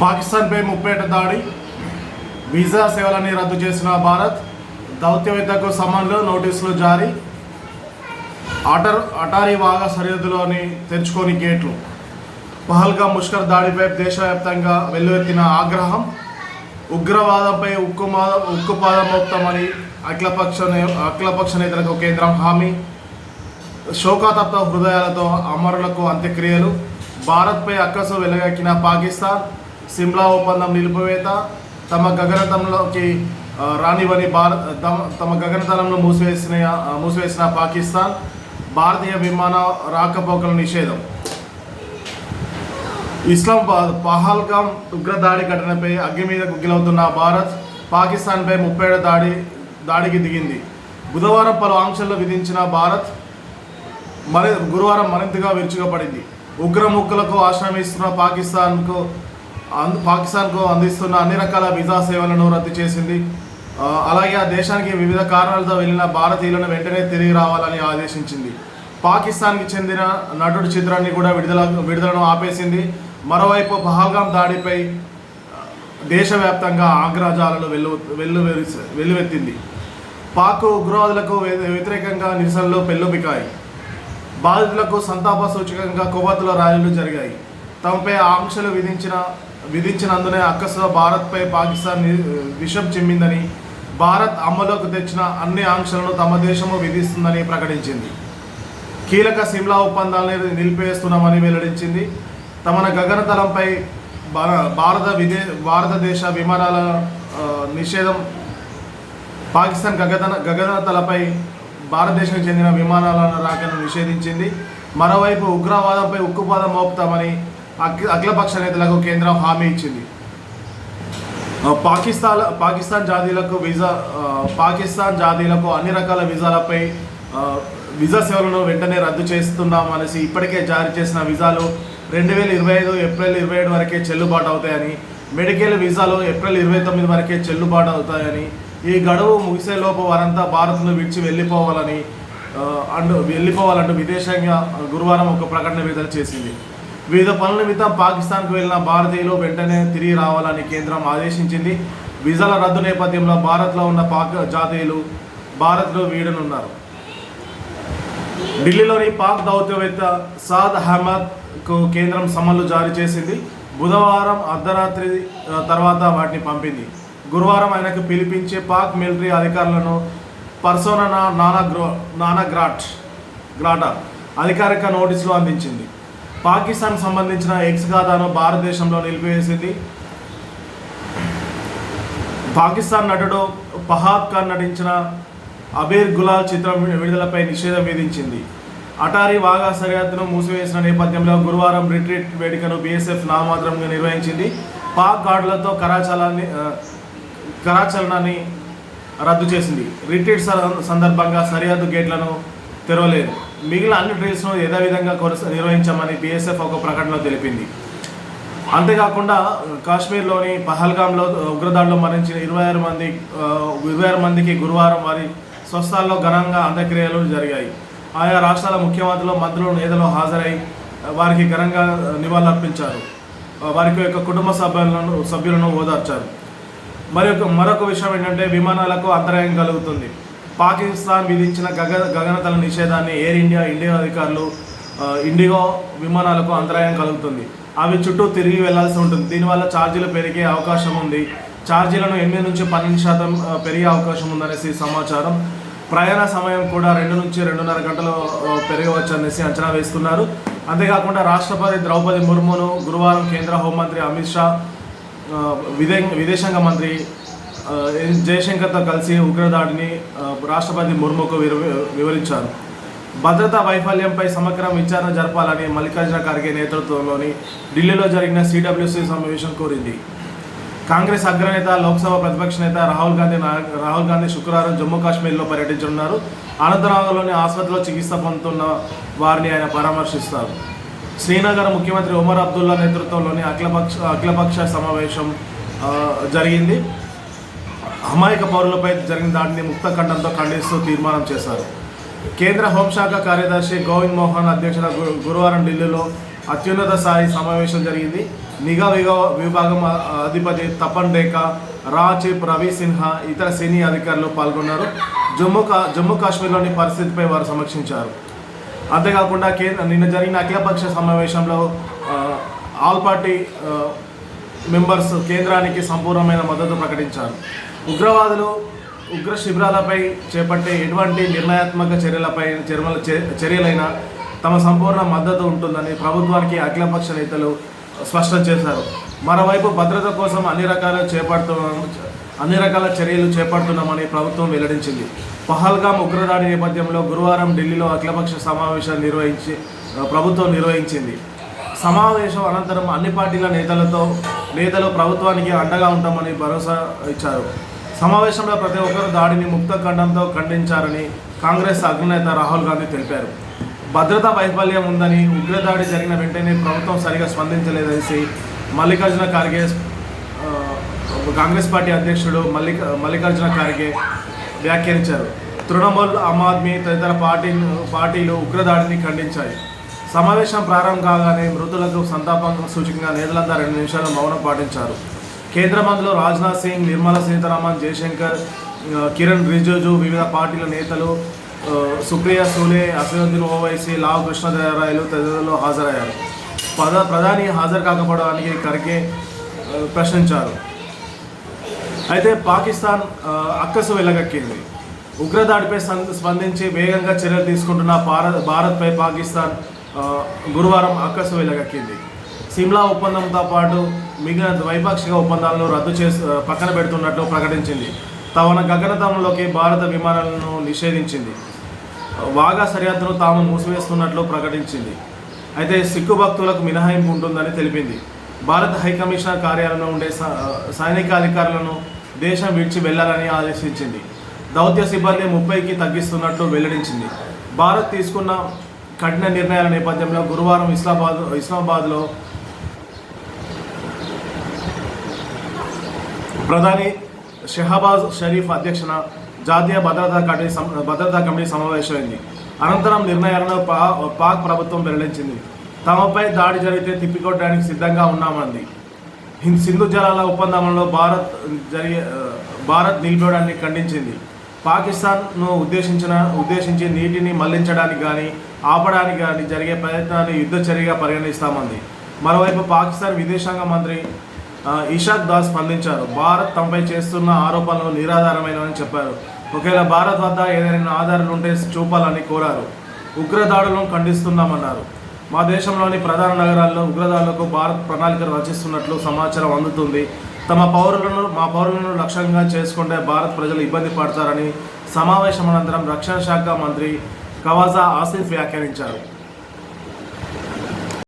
పాకిస్తాన్పై ముప్పేట దాడి వీసా సేవలని రద్దు చేసిన భారత్ దౌత్యవేత్తకు సమన్లు నోటీసులు జారీ అటర్ అటారీ వాగా సరిహద్దులోని తెరుచుకొని గేట్లు. పహల్గా ముష్కర్ దాడిపై దేశవ్యాప్తంగా వెల్లువెత్తిన ఆగ్రహం ఉగ్రవాదంపై ఉక్కుమా ఉక్కుపాదమోక్తమని అఖిలపక్ష నే- అఖిలపక్ష నేతలకు కేంద్రం హామీ శోకాతప్త హృదయాలతో అమరులకు అంత్యక్రియలు భారత్పై అక్కసు వెలగక్కిన పాకిస్తాన్ సిమ్లా ఒప్పందం నిలిపివేత తమ గగనతంలోకి రానివని భారత్ తమ తమ గగనతలంలో మూసివేసిన మూసివేసిన పాకిస్తాన్ భారతీయ విమాన రాకపోకల నిషేధం. ఇస్లామాబాద్ పహల్గాం ఉగ్రదాడి ఘటనపై అగ్గి మీద గుగ్గిలవుతున్న భారత్ పాకిస్తాన్పై ముప్పేడు దాడి దాడికి దిగింది. బుధవారం పలు ఆంక్షలు విధించిన భారత్ మరి గురువారం మరింతగా విరుచుకుపడింది. ఉగ్రముక్కులకు ఆశ్రమిస్తున్న పాకిస్తాన్కు పాకిస్తాన్కు అందిస్తున్న అన్ని రకాల వీసా సేవలను రద్దు చేసింది. అలాగే ఆ దేశానికి వివిధ కారణాలతో వెళ్ళిన భారతీయులను వెంటనే తిరిగి రావాలని ఆదేశించింది. పాకిస్తాన్కి చెందిన నటుడు చిత్రాన్ని కూడా విడుదల విడుదలను ఆపేసింది. మరోవైపు పహల్గాం దాడిపై దేశవ్యాప్తంగా ఆగ్రహజాలను వెల్లు వెల్లు వెల్లువెత్తింది. పాక్ ఉగ్రవాదులకు వ్యతిరేకంగా నిరసనలు పెల్లుబికాయి. బాధితులకు సంతాప సూచకంగా కొవ్వతుల ర్యాలీలు జరిగాయి. తమపై ఆంక్షలు విధించిన విధించినందునే అక్కసులో భారత్పై పాకిస్తాన్ విషం చిమ్మిందని భారత్ అమలులోకి తెచ్చిన అన్ని ఆంక్షలను తమ దేశము విధిస్తుందని ప్రకటించింది. కీలక సిమ్లా ఒప్పందాలను నిలిపేస్తున్నామని వెల్లడించింది. తమన గగనతలంపై భారత విదే భారతదేశ విమానాల నిషేధం పాకిస్తాన్ గగన గగనతలపై భారతదేశానికి చెందిన విమానాల రాకను నిషేధించింది. మరోవైపు ఉగ్రవాదంపై ఉక్కుపాదం మోపుతామని అఖిలపక్ష నేతలకు కేంద్రం హామీ ఇచ్చింది. పాకిస్తాన్ పాకిస్తాన్ జాతీయులకు వీసా పాకిస్తాన్ జాతీయులకు అన్ని రకాల వీసాలపై వీజా వీసా సేవలను వెంటనే రద్దు చేస్తున్నామనేసి ఇప్పటికే జారీ చేసిన వీసాలు రెండు వేల ఇరవై ఐదు ఏప్రిల్ ఇరవై ఏడు వరకే చెల్లుబాటు అవుతాయని మెడికల్ వీసాలు ఏప్రిల్ ఇరవై తొమ్మిది వరకే చెల్లుబాటు అవుతాయని ఈ గడువు ముగిసేలోపు వారంతా భారత్ను విడిచి వెళ్ళిపోవాలని అండ్ అంటూ వెళ్ళిపోవాలంటూ విదేశాంగ గురువారం ఒక ప్రకటన విడుదల చేసింది. వివిధ పనుల నిమిత్తం పాకిస్తాన్కు వెళ్ళిన భారతీయులు వెంటనే తిరిగి రావాలని కేంద్రం ఆదేశించింది. విజల రద్దు నేపథ్యంలో భారత్లో ఉన్న పాక్ జాతీయులు భారత్లో వీడనున్నారు. ఢిల్లీలోని పాక్ దౌత్యవేత్త సాద్ అహ్మద్కు కేంద్రం సమన్లు జారీ చేసింది. బుధవారం అర్ధరాత్రి తర్వాత వాటిని పంపింది. గురువారం ఆయనకు పిలిపించే పాక్ మిలిటరీ అధికారులను పర్సోనా నానా గ్రో నానా గ్రాట్ గ్రాటా అధికారిక నోటీసులు అందించింది. పాకిస్తాన్ సంబంధించిన ఎక్స్ ఖాతాను భారతదేశంలో నిలిపివేసింది. పాకిస్తాన్ నటుడు ఫహాద్ ఖాన్ నటించిన అబీర్ గులాల్ చిత్రం విడుదలపై నిషేధం విధించింది. అటారీ వాగా సరిహద్దును మూసివేసిన నేపథ్యంలో గురువారం రిట్రీట్ వేడుకను బీఎస్ఎఫ్ నామాత్రంగా నిర్వహించింది. పాక్ గార్డులతో కరాచలాన్ని ఆ, కరాచలనాన్ని రద్దు చేసింది. రిట్రీట్ స- సందర్భంగా సరిహద్దు గేట్లను తెరవలేదు. మిగిలిన అన్ని ట్రైల్స్ను యథావిధంగా కొనస నిర్వహించామని బీఎస్ఎఫ్ ఒక ప్రకటనలో తెలిపింది. అంతేకాకుండా కాశ్మీర్లోని పహల్గాంలో ఉగ్రదాడిలో మరణించిన ఇరవై ఆరు మంది ఇరవై ఆరు మందికి గురువారం వారి స్వస్థాల్లో ఘనంగా అంత్యక్రియలు జరిగాయి. ఆయా రాష్ట్రాల ముఖ్యమంత్రులు మంత్రులు నేతలు హాజరై వారికి ఘనంగా నివాళులర్పించారు. వారికి యొక్క కుటుంబ సభ్యులను సభ్యులను ఓదార్చారు. మరి మరొక విషయం ఏంటంటే విమానాలకు అంతరాయం కలుగుతుంది. పాకిస్తాన్ విధించిన గగ గగనతల నిషేధాన్ని ఎయిర్ ఇండియా ఇండియా అధికారులు ఇండిగో విమానాలకు అంతరాయం కలుగుతుంది. అవి చుట్టూ తిరిగి వెళ్ళాల్సి ఉంటుంది. దీనివల్ల ఛార్జీలు పెరిగే అవకాశం ఉంది. ఛార్జీలను ఎనిమిది నుంచి పన్నెండు శాతం పెరిగే అవకాశం ఉందనేసి సమాచారం. ప్రయాణ సమయం కూడా రెండు నుంచి రెండున్నర గంటలు పెరగవచ్చు అనేసి అంచనా వేస్తున్నారు. అంతేకాకుండా రాష్ట్రపతి ద్రౌపది ముర్మును గురువారం కేంద్ర హోంమంత్రి అమిత్ షా విదే విదేశాంగ మంత్రి జయశంకర్తో కలిసి ఉగ్రదాడిని రాష్ట్రపతి ముర్ముకు వివరించారు. భద్రతా వైఫల్యంపై సమగ్ర విచారణ జరపాలని మల్లికార్జున ఖర్గే నేతృత్వంలోని ఢిల్లీలో జరిగిన సిడబ్ల్యూసీ సమావేశం కోరింది. కాంగ్రెస్ అగ్రనేత లోక్సభ ప్రతిపక్ష నేత రాహుల్ గాంధీ రాహుల్ గాంధీ శుక్రవారం జమ్మూ కాశ్మీర్లో పర్యటించనున్నారు. అనంతనాగ్లోని ఆసుపత్రిలో చికిత్స పొందుతున్న వారిని ఆయన పరామర్శిస్తారు. శ్రీనగర్ ముఖ్యమంత్రి ఉమర్ అబ్దుల్లా నేతృత్వంలోని అఖిలపక్ష అఖిలపక్ష సమావేశం జరిగింది. అమాయక పౌరులపై జరిగిన దాడిని ముక్త ఖండంతో ఖండిస్తూ తీర్మానం చేశారు. కేంద్ర హోంశాఖ కార్యదర్శి గోవింద్ మోహన్ అధ్యక్షత గు- గురువారం ఢిల్లీలో అత్యున్నత స్థాయి సమావేశం జరిగింది. నిఘా విభాగం అధిపతి తపన్ డేకా రా చీఫ్ రవి సిన్హా ఇతర సీనియర్ అధికారులు పాల్గొన్నారు. జమ్మూ కా జమ్మూ కాశ్మీర్లోని పరిస్థితిపై వారు సమీక్షించారు. అంతేకాకుండా కేంద్ర నిన్న జరిగిన అఖిలపక్ష సమావేశంలో ఆల్ పార్టీ మెంబర్స్ కేంద్రానికి సంపూర్ణమైన మద్దతు ప్రకటించారు. ఉగ్రవాదులు ఉగ్ర శిబిరాలపై చేపట్టే ఎటువంటి నిర్ణయాత్మక చర్యలపై చర్మల చర్యలైనా తమ సంపూర్ణ మద్దతు ఉంటుందని ప్రభుత్వానికి అఖిలపక్ష నేతలు స్పష్టం చేశారు. మరోవైపు భద్రత కోసం అన్ని రకాల చేపడుతున్నాము అన్ని రకాల చర్యలు చేపడుతున్నామని ప్రభుత్వం వెల్లడించింది. పహల్గామ్ ఉగ్రదాడి నేపథ్యంలో గురువారం ఢిల్లీలో అఖిలపక్ష సమావేశం నిర్వహించి ప్రభుత్వం నిర్వహించింది. సమావేశం అనంతరం అన్ని పార్టీల నేతలతో నేతలు ప్రభుత్వానికి అండగా ఉంటామని భరోసా ఇచ్చారు. సమావేశంలో ప్రతి ఒక్కరు దాడిని ముక్త ఖండంతో ఖండించారని కాంగ్రెస్ అగ్రనేత రాహుల్ గాంధీ తెలిపారు. భద్రతా వైఫల్యం ఉందని ఉగ్రదాడి జరిగిన వెంటనే ప్రభుత్వం సరిగా స్పందించలేదనేసి మల్లికార్జున ఖార్గే కాంగ్రెస్ పార్టీ అధ్యక్షుడు మల్లిక మల్లికార్జున ఖార్గే వ్యాఖ్యానించారు. తృణమూల్ ఆమ్ ఆద్మీ తదితర పార్టీ పార్టీలు ఉగ్రదాడిని ఖండించాయి. సమావేశం ప్రారంభం కాగానే మృతులకు సంతాపం సూచకంగా నేతలంతా రెండు నిమిషాలు మౌనం పాటించారు. కేంద్ర మంత్రులు రాజ్నాథ్ సింగ్ నిర్మలా సీతారామన్ జయశంకర్ కిరణ్ రిజిజు వివిధ పార్టీల నేతలు సుప్రియ సూలే అసదుద్దీన్ ఓవైసీ లావు కృష్ణదేవరాయలు తదితరులు హాజరయ్యారు. ప్రధా ప్రధాని హాజరు కాకపోవడానికి ఖర్గే ప్రశ్నించారు. అయితే పాకిస్తాన్ అక్కసు వెళ్ళగక్కింది ఉగ్రదాడిపై స్పందించి వేగంగా చర్యలు తీసుకుంటున్న భారత్ భారత్పై పాకిస్తాన్ గురువారం అక్కసు వెళ్ళగక్కింది సిమ్లా ఒప్పందంతో పాటు మిగిలిన ద్వైపాక్షిక ఒప్పందాలను రద్దు చేసి పక్కన పెడుతున్నట్లు ప్రకటించింది. తమ గగనతలంలోకి భారత విమానాలను నిషేధించింది. వాగా సరిహద్దును తాము మూసివేస్తున్నట్లు ప్రకటించింది. అయితే సిక్కు భక్తులకు మినహాయింపు ఉంటుందని తెలిపింది. భారత హైకమిషనర్ కార్యాలయంలో ఉండే స- సైనిక అధికారులను దేశం విడిచి వెళ్ళాలని ఆదేశించింది. దౌత్య సిబ్బంది ముప్పైకి తగ్గిస్తున్నట్లు వెల్లడించింది. భారత్ తీసుకున్న కఠిన నిర్ణయాల నేపథ్యంలో గురువారం ఇస్లామాబాద్ ఇస్లామాబాద్లో ప్రధాని షెహబాజ్ షరీఫ్ అధ్యక్షన జాతీయ భద్రతా కమిటీ భద్రతా కమిటీ సమావేశమైంది. అనంతరం నిర్ణయాలను పా పాక్ ప్రభుత్వం వెల్లడించింది. తమపై దాడి జరిగితే తిప్పికొట్టడానికి సిద్ధంగా ఉన్నామంది సింధు జలాల ఒప్పందంలో భారత్ జరిగే భారత్ నిలిపేయడాన్ని ఖండించింది. పాకిస్తాన్ను ఉద్దేశించిన ఉద్దేశించి నీటిని మళ్ళించడానికి కానీ ఆపడానికి కానీ జరిగే ప్రయత్నాన్ని యుద్ధ చర్యగా పరిగణిస్తామంది. మరోవైపు పాకిస్తాన్ విదేశాంగ మంత్రి ఇషాక్ దాస్ స్పందించారు. భారత్ తమపై చేస్తున్న ఆరోపణలు నిరాధారమైనవని చెప్పారు. ఒకవేళ భారత్ వద్ద ఏదైనా ఆధారాలు ఉంటే చూపాలని కోరారు. ఉగ్రదాడులను ఖండిస్తున్నామన్నారు. మా దేశంలోని ప్రధాన నగరాల్లో ఉగ్రదాడులకు భారత్ ప్రణాళిక రచిస్తున్నట్లు సమాచారం అందుతుంది. తమ పౌరులను మా పౌరులను లక్ష్యంగా చేసుకుంటే భారత్ ప్రజలు ఇబ్బంది పడతారని సమావేశం అనంతరం రక్షణ శాఖ మంత్రి కవాజా ఆసిఫ్ వ్యాఖ్యానించారు.